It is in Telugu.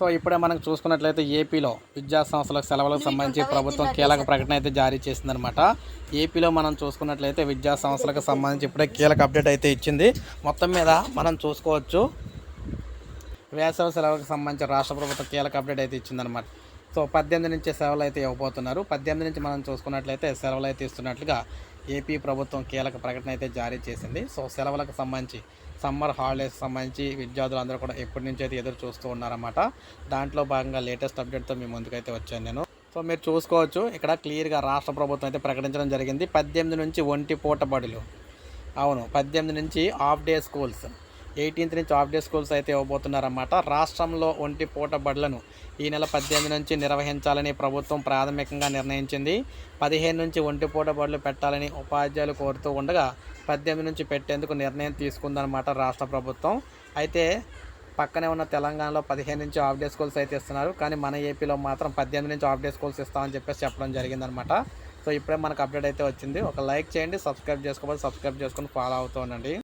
సో ఇప్పుడే మనం చూసుకున్నట్లయితే ఏపీలో విద్యా సంస్థలకు సెలవులకు సంబంధించి ప్రభుత్వం కీలక ప్రకటన అయితే జారీ చేసిందనమాట ఏపీలో మనం చూసుకున్నట్లయితే విద్యా సంస్థలకు సంబంధించి ఇప్పుడే కీలక అప్డేట్ అయితే ఇచ్చింది. మొత్తం మీద మనం చూసుకోవచ్చు. వేసవి సెలవులకు సంబంధించి రాష్ట్ర ప్రభుత్వం కీలక అప్డేట్ అయితే ఇచ్చిందనమాట సో పద్దెనిమిది నుంచి సెలవులు అయితే ఇవ్వబోతున్నారు. పద్దెనిమిది నుంచి మనం చూసుకున్నట్లయితే సెలవులు అయితే ఇస్తున్నట్లుగా ఏపీ ప్రభుత్వం కీలక ప్రకటన అయితే జారీ చేసింది. సో సెలవులకు సంబంధించి సమ్మర్ హాలిడేస్ సంబంధించి విద్యార్థులు అందరూ కూడా ఎప్పటి నుంచి అయితే ఎదురు చూస్తూ ఉన్నారన్నమాట. దాంట్లో భాగంగా లేటెస్ట్ అప్డేట్తో మీ ముందుకైతే వచ్చాను నేను. సో మీరు చూసుకోవచ్చు ఇక్కడ క్లియర్గా రాష్ట్ర ప్రభుత్వం అయితే ప్రకటించడం జరిగింది. పద్దెనిమిది నుంచి ఒంటి పూట బడులు. అవును పద్దెనిమిది నుంచి హాఫ్ డే స్కూల్స్. ఎయిటీన్త్ నుంచి హాఫ్ డే స్కూల్స్ అయితే ఇవ్వబోతున్నారన్నమాట. రాష్ట్రంలో ఒంటి పూట బడులను ఈ నెల పద్దెనిమిది నుంచి నిర్వహించాలని ప్రభుత్వం ప్రాథమికంగా నిర్ణయించింది. పదిహేను నుంచి ఒంటి పూట బడులు పెట్టాలని ఉపాధ్యాయులు కోరుతూ ఉండగా పద్దెనిమిది నుంచి పెట్టేందుకు నిర్ణయం తీసుకుందనమాట రాష్ట్ర ప్రభుత్వం. అయితే పక్కనే ఉన్న తెలంగాణలో పదిహేను నుంచి హాఫ్ డే స్కూల్స్ అయితే ఇస్తున్నారు. కానీ మన ఏపీలో మాత్రం పద్దెనిమిది నుంచి హాఫ్ డే స్కూల్స్ ఇస్తామని చెప్పేసి చెప్పడం జరిగిందనమాట సో ఇప్పుడే మనకు అప్డేట్ అయితే వచ్చింది. ఒక లైక్ చేయండి సబ్స్క్రైబ్ చేసుకోవాలి. సబ్స్క్రైబ్ చేసుకొని ఫాలో అవుతూ ఉండండి.